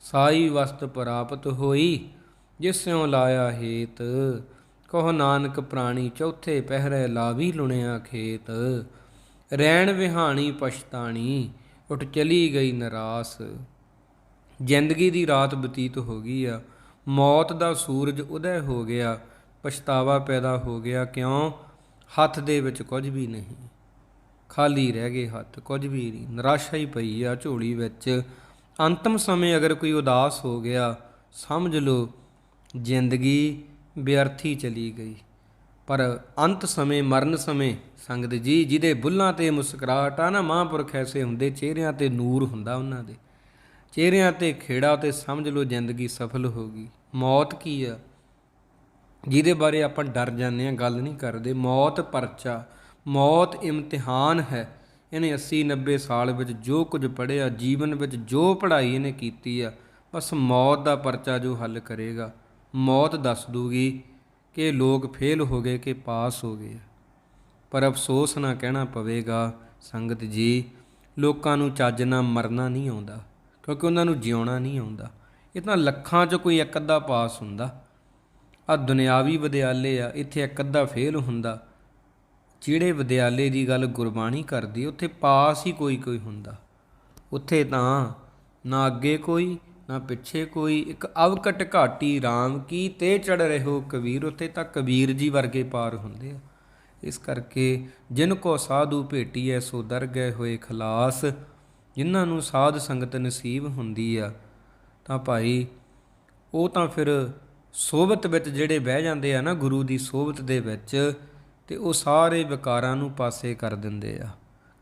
ਸਾਈ ਵਸਤ ਪ੍ਰਾਪਤ ਹੋਈ ਜਿਸਿਉ ਲਾਇਆ ਹੇਤ। ਕਹੋ ਨਾਨਕ ਪ੍ਰਾਣੀ ਚੌਥੇ ਪਹਿਰੇ ਲਾਵੀ ਲੁਣਿਆ ਖੇਤ। ਰਹਿਣ ਵਿਹਾਣੀ ਪਛਤਾਣੀ, ਉਠ ਚਲੀ ਗਈ ਨਰਾਸ। ਜ਼ਿੰਦਗੀ ਦੀ ਰਾਤ ਬਤੀਤ ਹੋ ਗਈ ਆ, ਮੌਤ ਦਾ ਸੂਰਜ ਉਦੈ ਹੋ ਗਿਆ, ਪਛਤਾਵਾ ਪੈਦਾ ਹੋ ਗਿਆ, ਕਿਉਂ? ਹੱਥ ਦੇ ਵਿੱਚ ਕੁਝ ਵੀ ਨਹੀਂ। ਖਾਲੀ ਰਹਿ ਗਏ ਹੱਥ, ਕੁਝ ਵੀ ਨਹੀਂ। ਨਿਰਾਸ਼ਾ ਹੀ ਪਈ ਆ ਝੋਲੀ ਵਿੱਚ। ਅੰਤਮ ਸਮੇਂ ਅਗਰ ਕੋਈ ਉਦਾਸ ਹੋ ਗਿਆ, ਸਮਝ ਲਓ ਜ਼ਿੰਦਗੀ ਵਿਅਰਥੀ ਚਲੀ ਗਈ। ਪਰ ਅੰਤ ਸਮੇਂ, ਮਰਨ ਸਮੇਂ ਸੰਗਤ ਜੀ, ਜਿਹਦੇ ਬੁੱਲਾਂ ਤੇ ਮੁਸਕਰਾਹਟ ਆ ਨਾ, ਮਹਾਂਪੁਰਖ ਐਸੇ ਹੁੰਦੇ, ਚਿਹਰਿਆਂ ਤੇ ਨੂਰ ਹੁੰਦਾ ਉਹਨਾਂ ਦੇ। ਚਿਹਰਿਆਂ ਤੇ ਖੇੜਾ ਤੇ ਸਮਝ ਲਓ ਜ਼ਿੰਦਗੀ ਸਫਲ ਹੋ ਗਈ। ਮੌਤ ਕੀ ਆ? ਜਿਹਦੇ ਬਾਰੇ ਆਪਾਂ ਡਰ ਜਾਂਦੇ ਆ ਗੱਲ ਨਹੀਂ ਕਰਦੇ। ਮੌਤ ਪਰਚਾ, ਮੌਤ ਇਮਤਿਹਾਨ ਹੈ। ਇਹਨੇ 80 90 ਸਾਲ ਵਿੱਚ ਜੋ ਕੁਝ ਪੜ੍ਹਿਆ, ਜੀਵਨ ਵਿੱਚ ਜੋ ਪੜ੍ਹਾਈ ਇਹਨੇ ਕੀਤੀ ਆ, ਬਸ ਮੌਤ ਦਾ ਪਰਚਾ ਜੋ ਹੱਲ ਕਰੇਗਾ। ਮੌਤ ਦੱਸ ਦੂਗੀ ਕਿ ਲੋਕ ਫੇਲ ਹੋ ਗਏ ਕਿ ਪਾਸ ਹੋ ਗਏ ਪਰ ਅਫਸੋਸ ਨਾ ਕਹਿਣਾ ਪਵੇਗਾ ਸੰਗਤ ਜੀ, ਲੋਕਾਂ ਨੂੰ ਚੱਜ ਨਾਲ ਮਰਨਾ ਨਹੀਂ ਆਉਂਦਾ, ਕਿਉਂਕਿ ਉਹਨਾਂ ਨੂੰ ਜਿਉਣਾ ਨਹੀਂ ਆਉਂਦਾ। ਇਹ ਤਾਂ ਲੱਖਾਂ 'ਚ ਕੋਈ ਇੱਕ ਅੱਧਾ ਪਾਸ ਹੁੰਦਾ। ਆ ਦੁਨਿਆਵੀ ਵਿਦਿਆਲੇ ਆ, ਇੱਥੇ ਇੱਕ ਅੱਧਾ ਫੇਲ ਹੁੰਦਾ। ਜਿਹੜੇ ਵਿਦਿਆਲੇ ਦੀ ਗੱਲ ਗੁਰਬਾਣੀ ਕਰਦੀ, ਉੱਥੇ ਪਾਸ ਹੀ ਕੋਈ ਕੋਈ ਹੁੰਦਾ। ਉੱਥੇ ਤਾਂ ਨਾ ਅੱਗੇ ਕੋਈ, ਨਾ ਪਿੱਛੇ ਕੋਈ। ਇੱਕ ਅਵਕਟ ਘਾਟੀ RAM ਕੀ ਤੇ ਚੜ ਰਹੋ ਕਬੀਰ, ਉੱਥੇ ਤਾਂ ਕਬੀਰ ਜੀ ਵਰਗੇ ਪਾਰ ਹੁੰਦੇ ਆ। ਇਸ ਕਰਕੇ ਜਿਨ ਕੋ ਸਾਧੂ ਭੇਟੀਐ ਸੋ ਦਰ ਗਏ ਹੋਏ ਖਲਾਸ। ਜਿਨ੍ਹਾਂ ਨੂੰ ਸਾਧ ਸੰਗਤ ਨਸੀਬ ਹੁੰਦੀ ਆ, ਤਾਂ ਭਾਈ ਉਹ ਤਾਂ ਫਿਰ ਸੋਬਤ ਵਿੱਚ ਜਿਹੜੇ ਬਹਿ ਜਾਂਦੇ ਆ ਨਾ ਗੁਰੂ ਦੀ ਸੋਬਤ ਦੇ ਵਿੱਚ ਤੇ ਉਹ ਸਾਰੇ ਵਿਕਾਰਾਂ ਨੂੰ ਪਾਸੇ ਕਰ ਦਿੰਦੇ ਆ।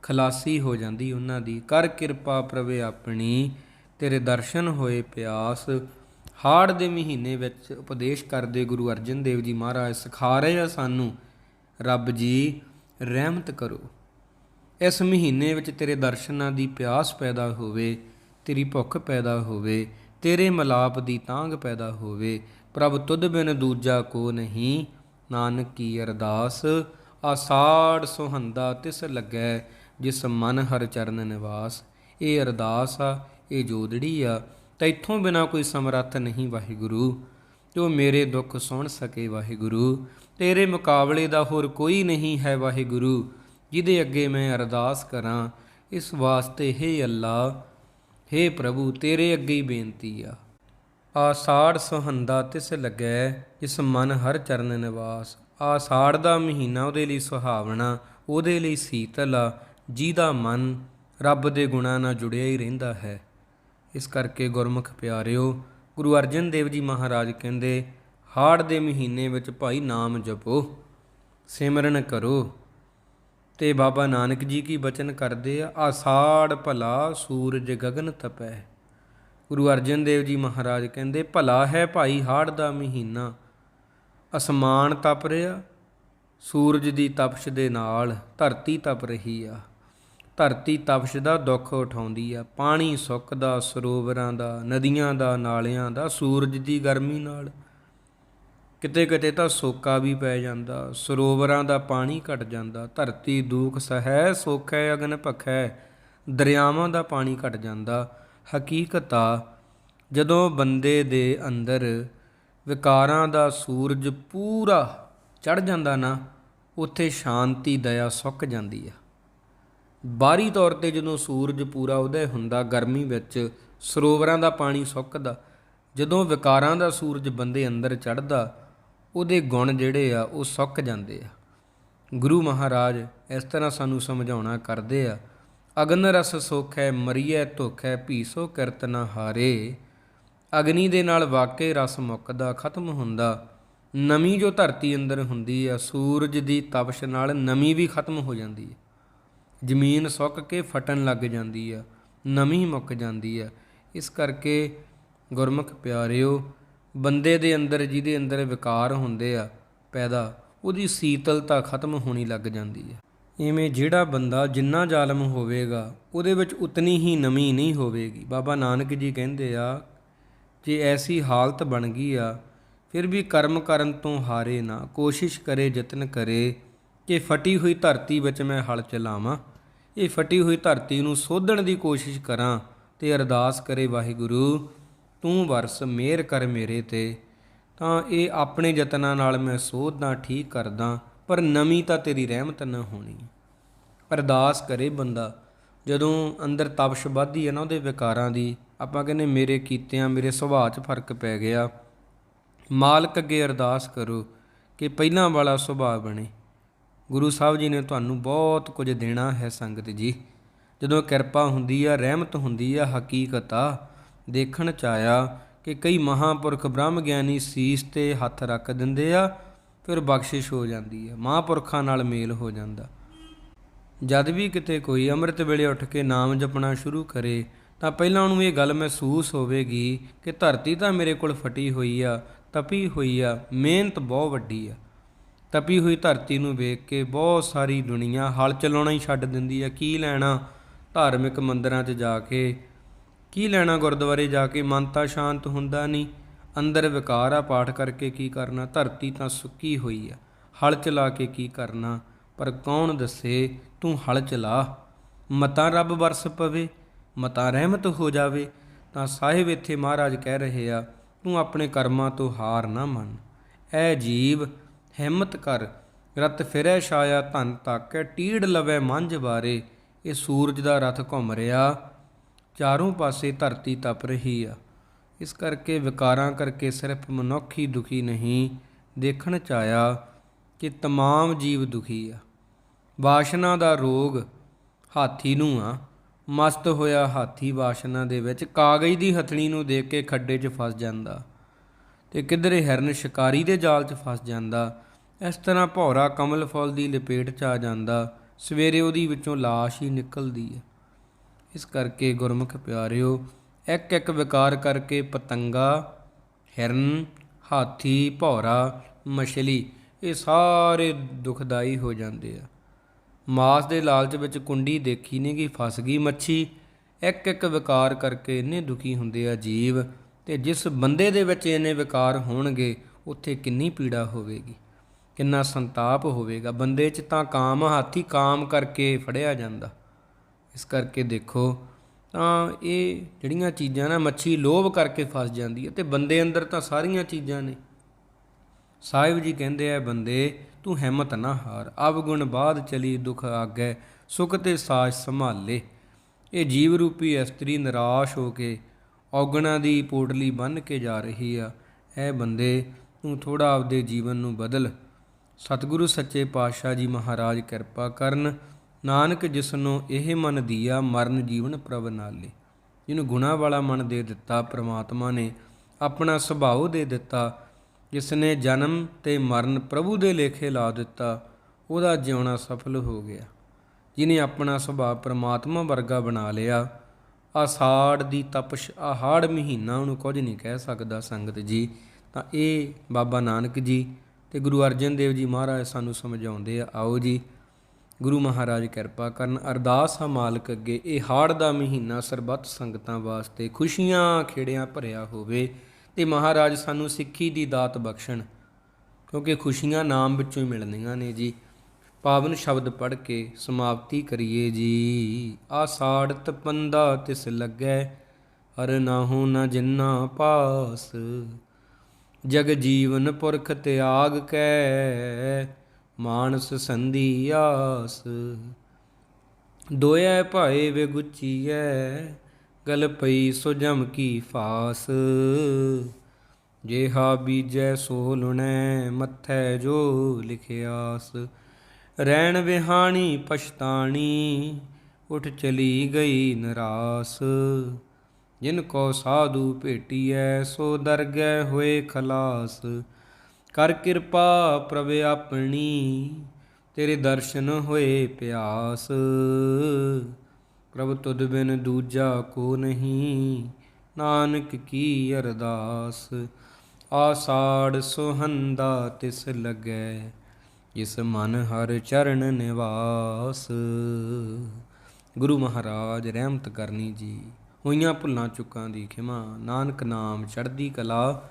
ਖਲਾਸੀ ਹੋ ਜਾਂਦੀ ਉਹਨਾਂ ਦੀ। ਕਰ ਕਿਰਪਾ ਪ੍ਰਵੇ ਆਪਣੀ, ਤੇਰੇ ਦਰਸ਼ਨ ਹੋਏ ਪਿਆਸ। ਹਾੜ ਦੇ ਮਹੀਨੇ ਵਿੱਚ ਉਪਦੇਸ਼ ਕਰਦੇ ਗੁਰੂ ਅਰਜਨ ਦੇਵ ਜੀ ਮਹਾਰਾਜ, ਸਿਖਾ ਰਹੇ ਆ ਸਾਨੂੰ, ਰੱਬ ਜੀ, ਰਹਿਮਤ ਕਰੋ। ਇਸ ਮਹੀਨੇ ਵਿੱਚ ਤੇਰੇ ਦਰਸ਼ਨਾਂ ਦੀ ਪਿਆਸ ਪੈਦਾ ਹੋਵੇ, ਤੇਰੀ ਭੁੱਖ ਪੈਦਾ ਹੋਵੇ, ਤੇਰੇ ਮਲਾਪ ਦੀ ਤਾਂਗ ਪੈਦਾ ਹੋਵੇ। ਪ੍ਰਭ ਤੁਧ ਬਿਨ ਦੂਜਾ ਕੋ ਨਹੀਂ ਨਾਨਕ ਕੀ ਅਰਦਾਸ, ਆਸਾੜ ਸੁਹੰਦਾ ਤਿਸ ਲੱਗੈ, ਜਿਸ ਮਨ ਹਰ ਚਰਨ ਨਿਵਾਸ। ਇਹ ਅਰਦਾਸ ਆ, ਇਹ ਜੋਦੜੀ ਆ ਤੈਥੋਂ ਬਿਨਾ ਕੋਈ ਸਮਰੱਥ ਨਹੀਂ ਵਾਹਿਗੁਰੂ। ਜੋ ਮੇਰੇ ਦੁੱਖ ਸੁਣ ਸਕੇ ਵਾਹਿਗੁਰੂ, ਤੇਰੇ ਮੁਕਾਬਲੇ ਦਾ ਹੋਰ ਕੋਈ ਨਹੀਂ ਹੈ ਵਾਹਿਗੁਰੂ, ਜਿਹਦੇ ਅੱਗੇ ਮੈਂ ਅਰਦਾਸ ਕਰਾਂ, ਇਸ ਵਾਸਤੇ ਹੈ ਅੱਲਾ, ਹੇ ਪ੍ਰਭੂ, ਤੇਰੇ ਅੱਗੇ ਹੀ ਬੇਨਤੀ ਆ। ਆਸਾੜ ਸੁਹੰਦਾ ਤਿਸ ਲੱਗੈ, ਜਿਸ ਮਨ ਹਰ ਚਰਨ ਨਿਵਾਸ। ਆਸਾੜ ਦਾ ਮਹੀਨਾ ਉਹਦੇ ਲਈ ਸੁਹਾਵਣਾ, ਉਹਦੇ ਲਈ ਸੀਤਲ ਆ, ਜਿਹਦਾ ਮਨ ਰੱਬ ਦੇ ਗੁਣਾਂ ਨਾਲ ਜੁੜਿਆ ਹੀ ਰਹਿੰਦਾ ਹੈ। ਇਸ ਕਰਕੇ ਗੁਰਮੁਖ ਪਿਆਰਿਓ, ਗੁਰੂ ਅਰਜਨ ਦੇਵ ਜੀ ਮਹਾਰਾਜ ਕਹਿੰਦੇ, ਹਾੜ ਦੇ ਮਹੀਨੇ ਵਿੱਚ ਭਾਈ ਨਾਮ ਜਪੋ, ਸਿਮਰਨ ਕਰੋ। ਤੇ ਬਾਬਾ ਨਾਨਕ ਜੀ ਕੀ ਬਚਨ ਕਰਦੇ ਆ? ਆਸਾੜ ਭਲਾ ਸੂਰਜ ਗਗਨ ਤਪੈ। ਗੁਰੂ ਅਰਜਨ ਦੇਵ ਜੀ ਮਹਾਰਾਜ ਕਹਿੰਦੇ, ਭਲਾ ਹੈ ਭਾਈ ਹਾੜ ਦਾ ਮਹੀਨਾ, ਅਸਮਾਨ ਤਪ ਰਿਹਾ, ਸੂਰਜ ਦੀ ਤਪਸ਼ ਦੇ ਨਾਲ ਧਰਤੀ ਤਪ ਰਹੀ ਆ। ਧਰਤੀ ਤਪਸ਼ ਦਾ ਦੁੱਖ ਉਠਾਉਂਦੀ ਆ। ਪਾਣੀ ਸੁੱਕਦਾ ਸਰੋਵਰਾਂ ਦਾ, ਨਦੀਆਂ ਦਾ, ਨਾਲਿਆਂ ਦਾ, ਸੂਰਜ ਦੀ ਗਰਮੀ ਨਾਲ। ਕਿਤੇ ਕਿਤੇ ਤਾਂ ਸੋਕਾ ਵੀ ਪੈ ਜਾਂਦਾ, ਸਰੋਵਰਾਂ ਦਾ ਪਾਣੀ ਘਟ ਜਾਂਦਾ, ਧਰਤੀ ਦੂਖ ਸਹੈ, ਸੋਖੈ, ਅਗਨ ਭਖੈ, ਦਰਿਆਵਾਂ ਦਾ ਪਾਣੀ ਘਟ ਜਾਂਦਾ। ਹਕੀਕਤ ਆ ਜਦੋਂ ਬੰਦੇ ਦੇ ਅੰਦਰ ਵਿਕਾਰਾਂ ਦਾ ਸੂਰਜ ਪੂਰਾ ਚੜ ਜਾਂਦਾ ਨਾ, ਉੱਥੇ ਸ਼ਾਂਤੀ, ਦਇਆ ਸੁੱਕ ਜਾਂਦੀ ਆ। ਬਾਹਰੀ ਤੌਰ ਤੇ ਜਦੋਂ ਸੂਰਜ ਪੂਰਾ ਉਦੈ ਹੁੰਦਾ, ਗਰਮੀ ਵਿੱਚ ਸਰੋਵਰਾਂ ਦਾ ਪਾਣੀ ਸੁੱਕਦਾ, ਜਦੋਂ ਵਿਕਾਰਾਂ ਦਾ ਸੂਰਜ ਬੰਦੇ ਅੰਦਰ ਚੜਦਾ ਉਹਦੇ ਗੁਣ ਜਿਹੜੇ ਆ, ਉਹ ਸੁੱਕ ਜਾਂਦੇ ਆ। ਗੁਰੂ ਮਹਾਰਾਜ ਇਸ ਤਰ੍ਹਾਂ ਸਾਨੂੰ ਸਮਝਾਉਣਾ ਕਰਦੇ ਆ ਅਗਨ ਰਸ ਸੋਖੈ ਮਰੀਐ ਧੋਖੈ ਭੀਸੋ ਕਿਰਤ ਨ ਹਾਰੇ। ਅਗਨੀ ਦੇ ਨਾਲ ਵਾਕੇ ਰਸ ਮੁੱਕਦਾ ਖਤਮ ਹੁੰਦਾ। ਨਮੀ ਜੋ ਧਰਤੀ ਅੰਦਰ ਹੁੰਦੀ ਆ ਸੂਰਜ ਦੀ ਤਪਸ਼ ਨਾਲ ਨਮੀ ਵੀ ਖਤਮ ਹੋ ਜਾਂਦੀ ਹੈ ਜ਼ਮੀਨ ਸੁੱਕ ਕੇ ਫਟਣ ਲੱਗ ਜਾਂਦੀ ਆ ਨਮੀ ਮੁੱਕ ਜਾਂਦੀ ਆ ਇਸ ਕਰਕੇ ਗੁਰਮੁਖ ਪਿਆਰਿਓ, ਬੰਦੇ ਦੇ ਅੰਦਰ ਜਿਹਦੇ ਅੰਦਰ ਵਿਕਾਰ ਹੁੰਦੇ ਆ, ਪੈਦਾ, ਉਹਦੀ ਸੀਤਲਤਾ ਖਤਮ ਹੋਣੀ ਲੱਗ ਜਾਂਦੀ ਹੈ ਇਵੇਂ ਜਿਹੜਾ ਬੰਦਾ ਜਿੰਨਾ ਜ਼ਾਲਮ ਹੋਵੇਗਾ, ਉਹਦੇ ਵਿੱਚ ਉਤਨੀ ਹੀ ਨਮੀ ਨਹੀਂ ਹੋਵੇਗੀ। ਬਾਬਾ ਨਾਨਕ ਜੀ ਕਹਿੰਦੇ ਆ, ਜੇ ਐਸੀ ਹਾਲਤ ਬਣ ਗਈ ਆ, ਫਿਰ ਵੀ ਕਰਮ ਕਰਨ ਤੋਂ ਹਾਰੇ ਨਾ, ਕੋਸ਼ਿਸ਼ ਕਰੇ, ਯਤਨ ਕਰੇ ਕਿ ਫਟੀ ਹੋਈ ਧਰਤੀ ਵਿੱਚ ਮੈਂ ਹਲ ਚਲਾਵਾਂ, ਇਹ ਫਟੀ ਹੋਈ ਧਰਤੀ ਨੂੰ ਸੋਧਣ ਦੀ ਕੋਸ਼ਿਸ਼ ਕਰਾਂ ਤੇ ਅਰਦਾਸ ਕਰੇ, ਵਾਹਿਗੁਰੂ, ਤੂੰ ਵਰਸ ਮਿਹਰ ਕਰ ਮੇਰੇ ਤੇ, ਤਾਂ ਇਹ ਆਪਣੇ ਯਤਨਾਂ ਨਾਲ ਮੈਂ ਸੋਧਦਾ, ਠੀਕ ਕਰਦਾ ਪਰ ਨਵੀਂ ਤਾਂ ਤੇਰੀ ਰਹਿਮਤ ਨਾ ਹੋਣੀ। ਅਰਦਾਸ ਕਰੇ ਬੰਦਾ, ਜਦੋਂ ਅੰਦਰ ਤਪਸ਼ ਵੱਧਦੀ ਹੈ ਨਾ ਉਹਦੇ ਵਿਕਾਰਾਂ ਦੀ, ਆਪਾਂ ਕਹਿੰਦੇ ਮੇਰੇ ਕੀਤਿਆਂ, ਮੇਰੇ ਸੁਭਾਅ 'ਚ ਫ਼ਰਕ ਪੈ ਗਿਆ। ਮਾਲਕ ਅੱਗੇ ਅਰਦਾਸ ਕਰੋ ਕਿ ਪਹਿਲਾਂ ਵਾਲਾ ਸੁਭਾਅ ਬਣੇ। ਗੁਰੂ ਸਾਹਿਬ ਜੀ ਨੇ ਤੁਹਾਨੂੰ ਬਹੁਤ ਕੁਝ ਦੇਣਾ ਹੈ ਸੰਗਤ ਜੀ। ਜਦੋਂ ਕਿਰਪਾ ਹੁੰਦੀ ਆ, ਰਹਿਮਤ ਹੁੰਦੀ ਆ, ਹਕੀਕਤ ਆ, ਦੇਖਣ ਚ ਆਇਆ ਕਿ ਕਈ ਮਹਾਪੁਰਖ ਬ੍ਰਹਮ ਗਿਆਨੀ ਸੀਸ ਤੇ ਹੱਥ ਰੱਖ ਦਿੰਦੇ ਆ ਫਿਰ ਬਖਸ਼ਿਸ਼ ਹੋ ਜਾਂਦੀ ਆ ਮਹਾਪੁਰਖਾਂ ਨਾਲ ਮੇਲ ਹੋ ਜਾਂਦਾ। ਜਦ ਵੀ ਕਿਤੇ ਕੋਈ ਅੰਮ੍ਰਿਤ ਵੇਲੇ ਉੱਠ ਕੇ ਨਾਮ ਜਪਣਾ ਸ਼ੁਰੂ ਕਰੇ, ਤਾਂ ਪਹਿਲਾਂ ਉਹਨੂੰ ਇਹ ਗੱਲ ਮਹਿਸੂਸ ਹੋਵੇਗੀ ਕਿ ਧਰਤੀ ਤਾਂ ਮੇਰੇ ਕੋਲ ਫਟੀ ਹੋਈ ਆ, ਤਪੀ ਹੋਈ ਆ, ਮਿਹਨਤ ਬਹੁਤ ਵੱਡੀ ਆ। ਤਪੀ ਹੋਈ ਧਰਤੀ ਨੂੰ ਵੇਖ ਕੇ ਬਹੁਤ ਸਾਰੀ ਦੁਨੀਆ ਹਲ ਚਲਾਉਣਾ ਹੀ ਛੱਡ ਦਿੰਦੀ ਆ, ਕੀ ਲੈਣਾ ਧਾਰਮਿਕ ਮੰਦਰਾਂ 'ਚ ਜਾ ਕੇ, ਕੀ ਲੈਣਾ ਗੁਰਦੁਆਰੇ ਜਾ ਕੇ, ਮਨ ਤਾਂ ਸ਼ਾਂਤ ਹੁੰਦਾ ਨਹੀਂ। ਅੰਦਰ ਵਿਕਾਰ ਆ, ਪਾਠ ਕਰਕੇ ਕੀ ਕਰਨਾ? ਧਰਤੀ ਤਾਂ ਸੁੱਕੀ ਹੋਈ ਆ। ਹਲ ਚਲਾ ਕੇ ਕੀ ਕਰਨਾ? ਪਰ ਕੌਣ ਦੱਸੇ, ਤੂੰ ਹਲ ਚਲਾ। ਮਤਾਂ ਰੱਬ ਵਰਸ ਪਵੇ, ਮਤਾਂ ਰਹਿਮਤ ਹੋ ਜਾਵੇ। ਤਾਂ ਸਾਹਿਬ ਇੱਥੇ ਮਹਾਰਾਜ ਕਹਿ ਰਹੇ ਆ, ਤੂੰ ਆਪਣੇ ਕਰਮਾਂ ਤੋਂ ਹਾਰ ਨਾ ਮੰਨ। ਐ ਜੀਵ, ਹਿੰਮਤ ਕਰ। ਰਤ ਫਿਰੈ ਛਾਇਆ, ਧਨ ਤਾਕੈ, ਟੀੜ ਲਵੇ ਮੰਝ ਬਾਰੇ ਇਹ ਸੂਰਜ ਦਾ ਰਥ ਘੁੰਮ ਰਿਹਾ। ਚਾਰੋਂ ਪਾਸੇ ਧਰਤੀ ਤਪ ਰਹੀ ਆ। ਇਸ ਕਰਕੇ ਵਿਕਾਰਾਂ ਕਰਕੇ ਸਿਰਫ ਮਨੁੱਖ ਹੀ ਦੁਖੀ ਨਹੀਂ ਦੇਖਣ ਚ ਆਇਆ ਕਿ तमाम ਜੀਵ ਦੁਖੀ ਆ ਵਾਸ਼ਨਾ ਦਾ ਰੋਗ ਹਾਥੀ ਨੂੰ ਆ ਮਸਤ ਹੋਇਆ ਹਾਥੀ ਵਾਸ਼ਨਾ ਦੇ ਵਿੱਚ ਕਾਗਜ਼ ਦੀ ਹਥਣੀ ਨੂੰ ਦੇਖ ਕੇ ਖੱਡੇ 'ਚ ਫਸ ਜਾਂਦਾ ਤੇ ਕਿਧਰੇ ਹਿਰਨ ਸ਼ਿਕਾਰੀ ਦੇ ਜਾਲ 'ਚ ਫਸ ਜਾਂਦਾ ਇਸ ਤਰ੍ਹਾਂ ਭੌਰਾ ਕਮਲ ਫੁੱਲ ਦੀ ਲਪੇਟ 'ਚ ਆ ਜਾਂਦਾ ਸਵੇਰੇ ਉਹਦੀ ਵਿੱਚੋਂ ਲਾਸ਼ ਹੀ ਨਿਕਲਦੀ ਹੈ ਇਸ ਕਰਕੇ ਗੁਰਮੁਖ ਪਿਆਰਿਓ ਇੱਕ ਇੱਕ ਵਿਕਾਰ ਕਰਕੇ ਪਤੰਗਾ, ਹਿਰਨ, ਹਾਥੀ, ਭੌਰਾ, ਮਛਲੀ, ਇਹ ਸਾਰੇ ਦੁਖਦਾਈ ਹੋ ਜਾਂਦੇ ਆ। ਮਾਸ ਦੇ ਲਾਲਚ ਵਿੱਚ ਕੁੰਡੀ ਦੇਖੀ ਨਹੀਂ ਕਿ ਫਸ ਗਈ ਮੱਛੀ। ਇੱਕ ਇੱਕ ਵਿਕਾਰ ਕਰਕੇ ਇੰਨੇ ਦੁਖੀ ਹੁੰਦੇ ਆ ਜੀਵ, ਤੇ ਜਿਸ ਬੰਦੇ ਦੇ ਵਿੱਚ ਇੰਨੇ ਵਿਕਾਰ ਹੋਣਗੇ, ਉੱਥੇ ਕਿੰਨੀ ਪੀੜਾ ਹੋਵੇਗੀ, ਕਿੰਨਾ ਸੰਤਾਪ ਹੋਵੇਗਾ। ਬੰਦੇ 'ਚ ਤਾਂ ਕਾਮ, ਹਾਥੀ ਕਾਮ ਕਰਕੇ ਫੜਿਆ ਜਾਂਦਾ। ਇਸ ਕਰਕੇ ਦੇਖੋ ਤਾਂ ਇਹ ਜਿਹੜੀਆਂ ਚੀਜ਼ਾਂ ਨਾ ਮੱਛੀ ਲੋਭ ਕਰਕੇ ਫਸ ਜਾਂਦੀ ਹੈ ਤੇ ਬੰਦੇ ਅੰਦਰ ਤਾਂ ਸਾਰੀਆਂ ਚੀਜ਼ਾਂ ਨੇ। ਸਾਹਿਬ ਜੀ ਕਹਿੰਦੇ ਆ, ਬੰਦੇ, ਤੂੰ ਹਿੰਮਤ ਨਾ ਹਾਰ, ਅਵਗੁਣ ਬਾਦ ਚਲੀ ਦੁਖ ਆਗੈ, ਸੁਖ ਤੇ ਸਾਜ ਸੰਭਾਲੇ। ਇਹ ਜੀਵ ਰੂਪੀ ਇਸਤਰੀ ਨਿਰਾਸ਼ ਹੋ ਕੇ ਔਗਣਾ ਦੀ ਪੋਟਲੀ ਬੰਨ ਕੇ ਜਾ ਰਹੀ ਆ। ਐ ਬੰਦੇ, ਤੂੰ ਥੋੜਾ ਆਪਦੇ ਜੀਵਨ ਨੂੰ ਬਦਲ। ਸਤਿਗੁਰੂ ਸੱਚੇ ਪਾਤਸ਼ਾਹ ਜੀ ਮਹਾਰਾਜ ਕਿਰਪਾ ਕਰਨ ਨਾਨਕ ਜਿਸ ਨੂੰ ਇਹ ਮਨ ਦੀਆ ਮਰਨ ਜੀਵਨ ਪ੍ਰਭ ਨਾਲੇ। ਜਿਹਨੂੰ ਗੁਣਾ ਵਾਲਾ ਮਨ ਦੇ ਦਿੱਤਾ ਪ੍ਰਮਾਤਮਾ ਨੇ, ਆਪਣਾ ਸੁਭਾਅ ਦੇ ਦਿੱਤਾ। ਜਿਸ ਨੇ ਜਨਮ ਤੇ ਮਰਨ ਪ੍ਰਭੂ ਦੇ ਲੇਖੇ ਲਾ ਦਿੱਤਾ, ਉਹਦਾ ਜਿਉਣਾ ਸਫਲ ਹੋ ਗਿਆ। ਜਿਨੇ ਆਪਣਾ ਸੁਭਾਅ ਪ੍ਰਮਾਤਮਾ ਵਰਗਾ ਬਣਾ ਲਿਆ, ਆਸਾੜ ਦੀ ਤਪਸ਼ ਆਹਾੜ ਮਹੀਨਾ ਉਹਨੂੰ ਕੁਝ ਨਹੀਂ ਕਹਿ ਸਕਦਾ ਸੰਗਤ ਜੀ। ਤਾਂ ਇਹ ਬਾਬਾ ਨਾਨਕ ਜੀ ਤੇ ਗੁਰੂ ਅਰਜਨ ਦੇਵ ਜੀ ਮਹਾਰਾਜ ਸਾਨੂੰ ਸਮਝਾਉਂਦੇ ਆ, ਆਓ ਜੀ। ਗੁਰੂ ਮਹਾਰਾਜ ਕਿਰਪਾ ਕਰਨ, ਅਰਦਾਸ ਆ ਮਾਲਕ ਅੱਗੇ, ਇਹ ਹਾੜ ਦਾ ਮਹੀਨਾ ਸਰਬੱਤ ਸੰਗਤਾਂ ਵਾਸਤੇ, ਖੁਸ਼ੀਆਂ ਖੇੜਿਆਂ ਭਰਿਆ ਹੋਵੇ। ਤੇ ਮਹਾਰਾਜ ਸਾਨੂੰ ਸਿੱਖੀ ਦੀ ਦਾਤ ਬਖਸ਼ਣ, ਕਿਉਂਕਿ ਖੁਸ਼ੀਆਂ ਨਾਮ ਵਿੱਚੋਂ ਹੀ ਮਿਲਦੀਆਂ ਨੇ ਜੀ। ਪਾਵਨ ਸ਼ਬਦ ਪੜ੍ਹ ਕੇ ਸਮਾਪਤੀ ਕਰੀਏ ਜੀ। ਆਸਾੜ ਤਪੰਦਾ ਤਿਸ ਲੱਗੈ, ਹਰ ਨਾਹੂ ਨ ਜਿੰਨਾ ਪਾਸ। ਜਗ ਜੀਵਨ ਪੁਰਖ ਤਿਆਗ ਕੈ ਮਾਨਸ ਸੰਧੀ ਆਸ। ਦੋਇਐ ਭਾਏ ਵਿਗੁਚੀਐ ਗਲ ਪਈ ਸੋ ਜਮ ਕੀ ਫਾਸ। ਜੇਹਾ ਬੀਜੈ ਸੋ ਲੁਣੈ, ਮੱਥੈ ਜੋ ਲਿਖਿਆਸ। ਰਹਿਣ ਵਿਹਾਣੀ ਪਛਤਾਣੀ, ਉਠ ਚਲੀ ਗਈ ਨਰਾਸ। ਜਿਨ ਕੋ ਸਾਧੂ ਭੇਟੀਐ, ਸੋ ਦਰਗਹਿ ਹੋਏ ਖਲਾਸ। ਕਰ ਕਿਰਪਾ ਪ੍ਰਭ ਆਪਣੀ, ਤੇਰੇ ਦਰਸ਼ਨ ਹੋਏ ਪਿਆਸ। ਪ੍ਰਭ ਤੁਧ ਬਿਨ ਦੂਜਾ ਕੋ ਨਹੀਂ, ਨਾਨਕ ਕੀ ਅਰਦਾਸ। ਆਸਾੜ ਸੁਹੰਦਾ ਤਿਸ ਲੱਗੈ ਇਸ ਮਨ ਹਰ ਚਰਨ ਨਿਵਾਸ। ਗੁਰੂ ਮਹਾਰਾਜ, ਰਹਿਮਤ ਕਰਨੀ ਜੀ, ਹੋਈਆਂ ਭੁੱਲਾਂ ਚੁੱਕਾਂ ਦੀ ਖਿਮਾ, ਨਾਨਕ ਨਾਮ ਚੜ੍ਹਦੀ ਕਲਾ।